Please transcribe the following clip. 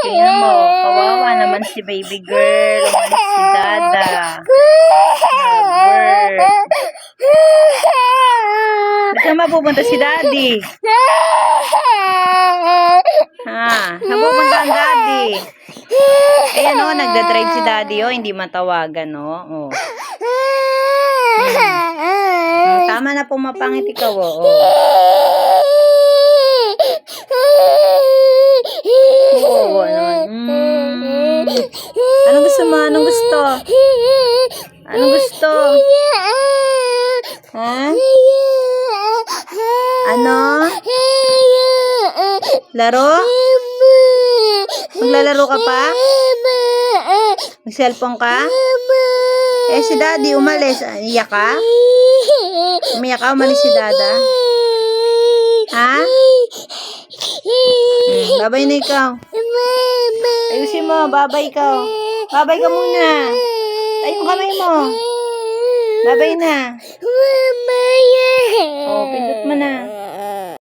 Tingnan mo, kawawa naman si baby girl. Umalis si dada. Bird. Saan mapupunta si daddy? Ha? Saan pupunta ang daddy? Ayan o, nagda-drive si daddy o. Hindi matawagan o. Oh. Hmm, Tama na pumapangit ikaw o. Oh. Anong gusto mo? Anong gusto? Anong gusto? Ha? Ano? Laro? Maglalaro ka pa? Mag-cellphone ka? Eh, si daddy umalis. Ah, Iyak ka? Umiyak ka? Umalis si dada? Ha? Babay na ikaw. Ayusin mo, babay ikaw. Babay ka muna. Tayo kamay mo. Babay na. Mamaya. Oh,